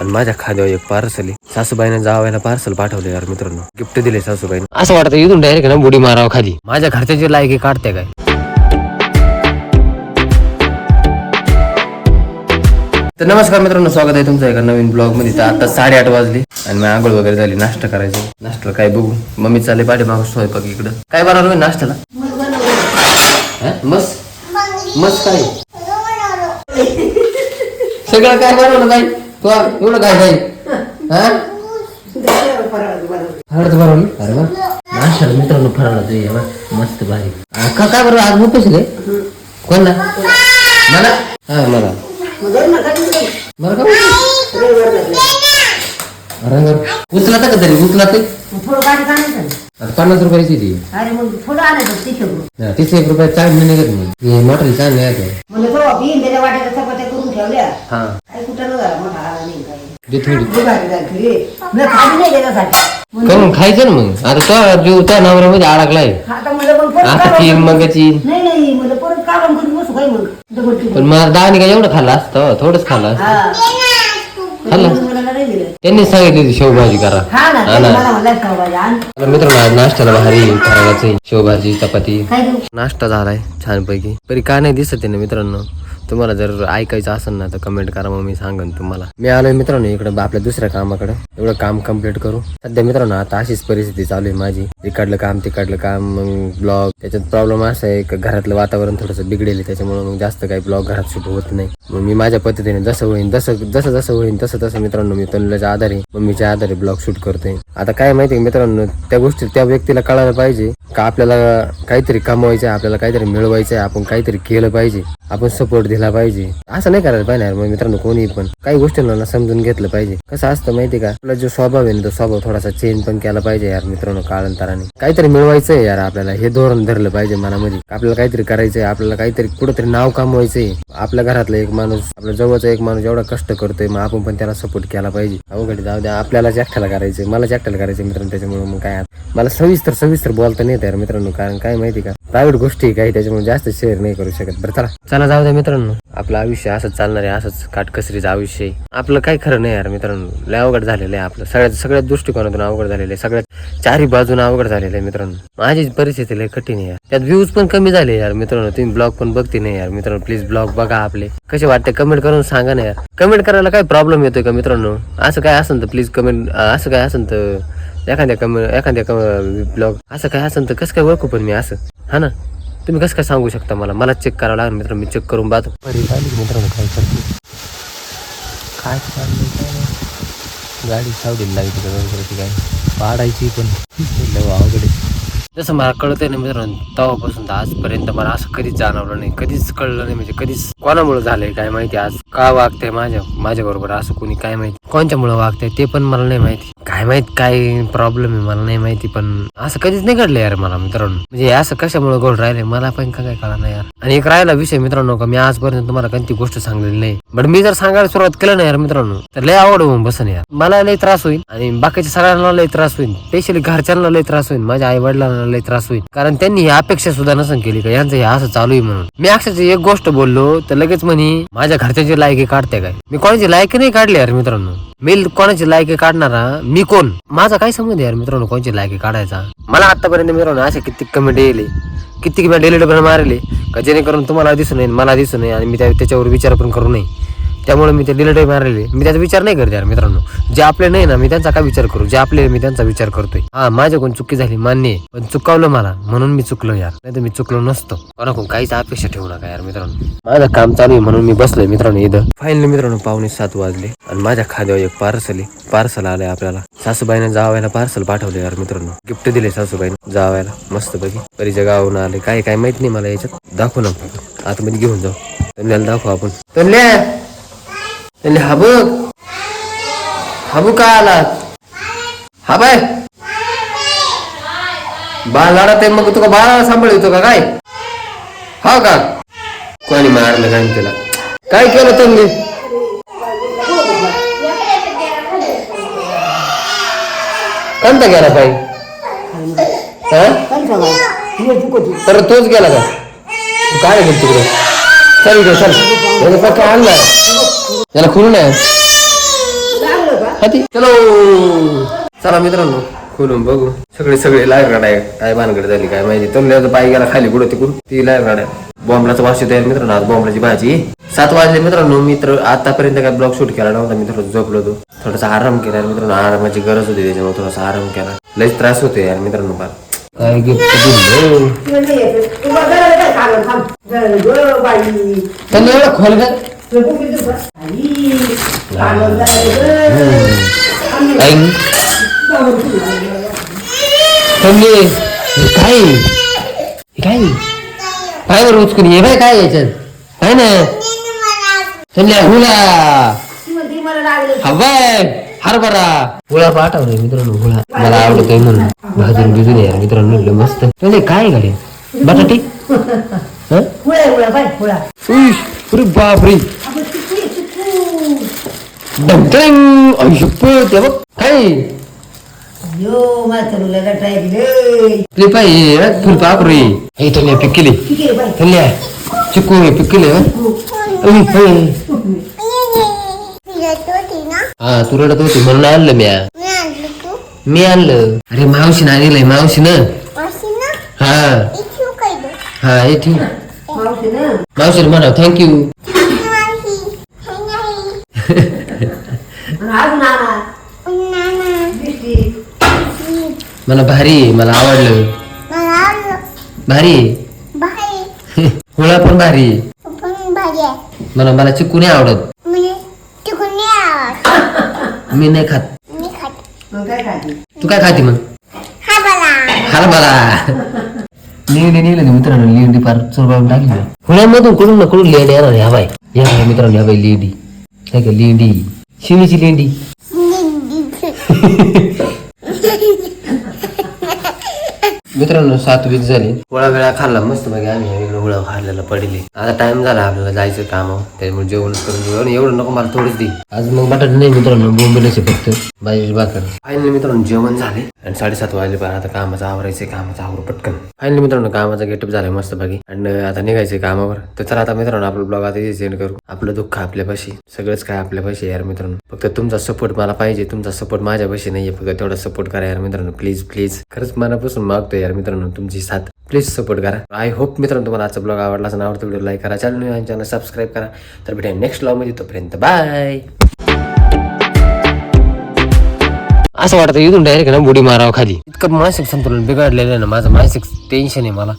आणि माझ्या खाद्यावर एक पार्सल आहे. सासूबाईने जावायला पार्सल पाठवले यार मित्रांनो. गिफ्ट दिले सासूबाईने. असं वाटतं इथून डायरेक्ट ना बुडी मारावं खाली. माझ्या घरच्याची लायकी काढते काय? तर नमस्कार मित्रांनो स्वागत आहे तुमचं एका नवीन ब्लॉगमध्ये. तर आता साडेआठ वाजली आणि मी आंघोळ वगैरे झाली नाश्ता करायचं. नाश्ता काय बघू? मम्मी चालले पाठी मागं स्वयंपाक इकडं. काय बनवलं नाश्त्याला? हा? मस्त मस्त काय? सगळं काय बनवलं काय तू एवढं काय काय? हा. हळद बनवली अरे वा. नाश्त्याला मित्रांनो फराळा तुझी बा मस्त भारी. आ, का काय बरं आज मुकेश रे कोणला? मला? हा मला. बरं का अरे वा. उचलाता का तरी? उचलाते? थोडं गाडी काढायचं आता पन्नास रुपयाची ती. अरे मग थोडं आणायचं तिथे हा, तीस एक रुपये नाही निघत हे नाही म्हणजे तो त्याच्या वाट्याच्या चपात्या करून ठेवल्या. हा. काही कुठं न झाला मोठा आला नाही काही दे थोडी. करून खायचं ना मग? आता तो जीव त्या नवऱ्यामध्ये अडकलाय. आता ती मगाची पण मला दहाने काय एवढं खाल्लं असतं? थोडंच खाल्लं असतं. खाल्लं? मला नाही दिलं. त्यांनी सांगितली शेवभाजी करा. हा ना त्याने ना. मला म्हणलं खाऊ भाजी आण. मला मित्रांनो आज नाश्त्याला भारी फराळाचं शेवभाजी चपाती. काय देऊ? नाश्ता झालाय छानपैकी. तरी का नाही दिसत आहे ना मित्रांनो? तुम्हाला जर ऐकायचं असेल ना तर कमेंट करा मग मी सांगेन तुम्हाला. मी आलोय मित्रांनो इकडे आपल्या दुसऱ्या कामाकडे. एवढं काम कंप्लीट करू. सध्या मित्रांनो आता अशीच परिस्थिती चालू आहे माझी. इकडलं काम तिकडलं काम मग ब्लॉग त्याच्यात प्रॉब्लेम असा आहे की घरातलं वातावरण थोडंसं बिघडेल आहे, त्याच्यामुळे मग जास्त काही ब्लॉग घरात शूट होत नाही. मग मी माझ्या पद्धतीने जसं होईन जसं जसं जसं होईन तसं तसं मित्रांनो मी तनुलाच्या आधारे मम्मीच्या आधारे ब्लॉग शूट करतोय. आता काय माहिती मित्रांनो त्या गोष्टी त्या व्यक्तीला कळायला पाहिजे का आपल्याला काहीतरी कमवायचं आहे आपल्याला काहीतरी मिळवायचं आहे आपण काहीतरी केलं पाहिजे. आपण सपोर्ट दिला पाहिजे. असं नाही करायला पाहिजे यार मग मित्रांनो कोणी पण. काही गोष्टींना समजून घेतलं पाहिजे. कसं असतं माहिती का? आपला जो स्वभाव आहे ना तो स्वभाव थोडासा चेंज पण केला पाहिजे यार मित्रांनो काळांतराने काहीतरी मिळवायचं आहे यार आपल्याला. हे धोरण धरलं पाहिजे मनामध्ये. आपल्याला काहीतरी करायचंय आपल्याला काहीतरी कुठेतरी नाव कमवायचंय. आपल्या घरातला एक माणूस आपल्या जवळचा एक माणूस एवढा कष्ट करतोय मग आपण पण त्याला सपोर्ट केला पाहिजे. अवघड जाऊ द्या आपल्याला जॅक्टाला करायचंय मला जॅक्टाला करायचं मित्रांनो त्याच्यामुळे मग काय मला सविस्तर सविस्तर बोलता नाही येत यार मित्रांनो कारण काय माहिती का? प्रायव्हेट गोष्टी काही त्याच्यामुळे जास्त शेअर नाही करू शकत. बरं चला. चला जाऊ द्या मित्रांनो. आपलं आयुष्य असंच चालणार आहे असंच काटकसरीचं आयुष्य आहे. आपलं काही खरं नाही यार मित्रांनो. लय अवघड झालेलं आहे आपलं. सगळ्यात सगळ्यात दृष्टिकोनातून अवघड झालेलं आहे. सगळ्यात चारही बाजून अवघड झालेलं आहे मित्रांनो. माझी परिस्थिती लय कठीण आहे यार. त्यात व्ह्यूज पण कमी झाले यार मित्रांनो. तुम्ही ब्लॉग पण बघते नाही यार मित्रांनो. प्लीज ब्लॉग बघा आपले. कसे वाटते कमेंट करून सांगा ना यार. कमेंट करायला काय प्रॉब्लेम येतोय का मित्रांनो? असं काय असेल तर प्लीज कमेंट असं काय असेल तर एखाद्या कम एखाद्या ब्लॉग असं काय असेल तर कसं काय ओळखू पण मी असं? हा ना? तुम्ही कसं काय सांगू शकता मला? मला चेक करावं लागेल मित्र मी चेक करून पाहतो. मित्रांनो काय करते? काय. गाडी सावडीला लागली काय? पाडायची पण. अवघड. जसं मला कळतंय ना मित्रांनो तेव्हापासून तर आजपर्यंत मला असं कधीच जाणवलं नाही. कधीच कळलं नाही म्हणजे कधीच कोणामुळे झालंय काय माहिती आज? का वागतंय माझ्या माझ्या बरोबर असं कोणी काय माहिती? कोणच्यामुळे वागतंय ते पण मला नाही माहिती. काय माहीत काय प्रॉब्लेम आहे मला नाही माहिती पण असं कधीच नाही घडलं यार मला मित्रांनो. म्हणजे असं कशामुळे गोड राहिले मला पण काय कळा नाही यार. आणि एक राहिला विषय मित्रांनो का मी आजपर्यंत तुम्हाला कोणती गोष्ट सांगलेली नाही. बट मी जर सांगायला सुरुवात केलं ना यार मित्रांनो तर लय आवड होऊन बसन यार. मला लय त्रास होईल आणि बाकीच्या सगळ्यांना लय त्रास होईल. स्पेशली घरच्यांना लय त्रास होईल. माझ्या आई वडिलांना लय त्रास होईल. कारण त्यांनी ही अपेक्षा सुद्धा नसन केली का यांचं हे असं चालू आहे म्हणून. मी अक्षरशः एक गोष्ट बोललो तर लगेच म्हणे माझ्या घरच्यांची लायकी काढते काय? मी कोणाची लायकी नाही काढली यार मित्रांनो. मी कोणाची लायकी काढणार मी कोण? माझा काय संबंध आहे यार मित्रांनो कोणाची लायकी काढायचा? मला आतापर्यंत मित्रांनो असे किती कमेंट येईल किती मी डेली डबल मारले का जेणेकरून तुम्हाला दिसू नये मला दिसू नये आणि मी त्या त्याच्यावर विचार पण करू नये. त्यामुळे मी ते डिलेटही मारलेले मी त्याचा विचार नाही करत यार मित्रांनो. जे आपले नाही ना मी त्यांचा काय विचार करू? जे आपले मी त्यांचा विचार करतोय. हा माझ्याकडून चुकी झाली मान्य आहे. पण चुकावलं मला म्हणून मी चुकलो यार. नाही तर मी चुकलो नसतो. कोणाकडून काहीच अपेक्षा ठेवू नका यार मित्रांनो. माझं काम चालू आहे म्हणून मी बसलोय मित्रांनो इथं. फायनली मित्रांनो पावणे सात वाजले. आणि माझ्या खाद्यावर एक पार्सल आहे. पार्सल आलंय आपल्याला. सासूबाईने जावायला पार्सल पाठवले यार मित्रांनो. गिफ्ट दिले सासूबाईने जावायला. मस्त पैकी परीच्या जगावून आले. काय काय माहीत नाही मला याच्यात. दाखवू ना आतमध्ये घेऊन जाऊ. तन्याला दाखवू आपण. तन्या! त्यांनी हा बघ हाबू का आला हा बाय बाळ लाडत आहे मग तुका बाळाला सांभाळतो का काय? हा का? कोणी मारलं काय त्याला? काय केलं तुम्ही? कंत गेला पाय काय तर तोच गेला का? काय गेल तिकडे? चल इकडे चल. पक्का आणला. याला खुलून आहे? हाती. चलो. चला मित्रांनो खोलून बघू. सगळे सगळे लाईव्ह राड आहे. काय भानगड झाली काय माहिती. तर पाय गेला खाली कुठं तिकडून. ती लाईव्ह राड आहे. बॉम्बलाचा वास येतो मित्रांनो. आज बॉम्बलाची भाजी. सात वाजले मित्रांनो. मित्र आतापर्यंत काय ब्लॉग शूट केला नव्हता. मित्र झोपलो होतो थोडासा आराम केला मित्रांनो. आरामाची गरज होती त्याच्यामुळे थोडासा आराम केला. लईच त्रास होते यार मित्रांनो फार. काय गिफ्ट दिलं. तू. त्यांनी एवढं खोल काय काय काय बरं उचकून ये बाय काय याच्यात काय ना त्यांनी हुला हवाय हरभरा हुळा पाठव मित्रांनो हुळा मला आवडतोय म्हणून भाजून बिजून यार मित्रांनो मस्त म्हणजे काय गाडी बटाटी हुळा, हुळा, बाई, हुळा. अरे बापरे बघ काय यो, माझ्या फुल बापरे हे त्यांनी पिकली ठीक आहे, बाई. त्यांनी चिकू पिकले हा तू रडत होती म्हणून आणलं मी मी आणलं अरे मावशीनं आणलंय मावशीनं हा हा हे ठेव मावशी ना. मावशीला म्हणा थँक्यू अजून आणा. बिस्किट. मला भारी आहे, मला आवडलं भारी आहे. हुळा पण भारी आहे. मला मला चिकू नाही आवडत मी नाही खात मग काय खाते? तू काय खाते मग हरभरा लिहिली लिहिलं मित्रांनो लिहिली फार चोरबाळून टाकली हुळ्यामधून कुठून ना कुठून लेंडी येणार ह्या बाय या बाय मित्रांनो ह्या बाय लेंडी काय का लेंडी शिवीची लेंडी मित्रांनो सात वीस झाली. गोळा वेळा खाल्ला मस्त बघा आम्ही वेगळं गोळा खाल्लेला पडले. आता टाइम झाला आपल्याला जायचं काम त्याच्यामुळे जेवणच करून जेवण एवढं नको मला थोडीच दे. आज मग बटाट नाही मित्रांनो बोंबिलेच फक्त. बाई भाकर. फायनली मित्रांनो जेवण झाले. आणि साडेसात वाजले पण आता कामाचं आवरायचं कामाचं आवरू पटकन. फायनली मित्रांनो कामाचा गेटअप झालाय मस्त बाकी आणि आता निघायचं कामावर. तर चला आता मित्रांनो आपलं ब्लॉग आता सेंड करू. आपलं दुःख आपल्यापाशी सगळंच काय आपल्यापाशी यार मित्रांनो. फक्त तुमचा सपोर्ट मला पाहिजे. तुमचा सपोर्ट माझ्यापाशी नाहीये. फक्त तेवढा सपोर्ट करा यार मित्रांनो. प्लीज प्लीज खरंच मनापासून मागतो यार. मित्रांनो तुमची साथ. प्लीज सपोर्ट करा. आय होप मित्रांनो तुम्हाला आजचा ब्लॉग आवडला असं आवडतो व्हिडिओ लाईक करा. चॅनल चॅनल सबस्क्राईब करा. तर भेटा नेक्स्ट ब्लॉगमध्ये. तोपर्यंत बाय असं वाटतं इथून डायरेक्ट ना बुडी मारावं खाली. इतकं मानसिक संतुलन बिघडलेलं आहे ना माझं मानसिक टेन्शन आहे मला.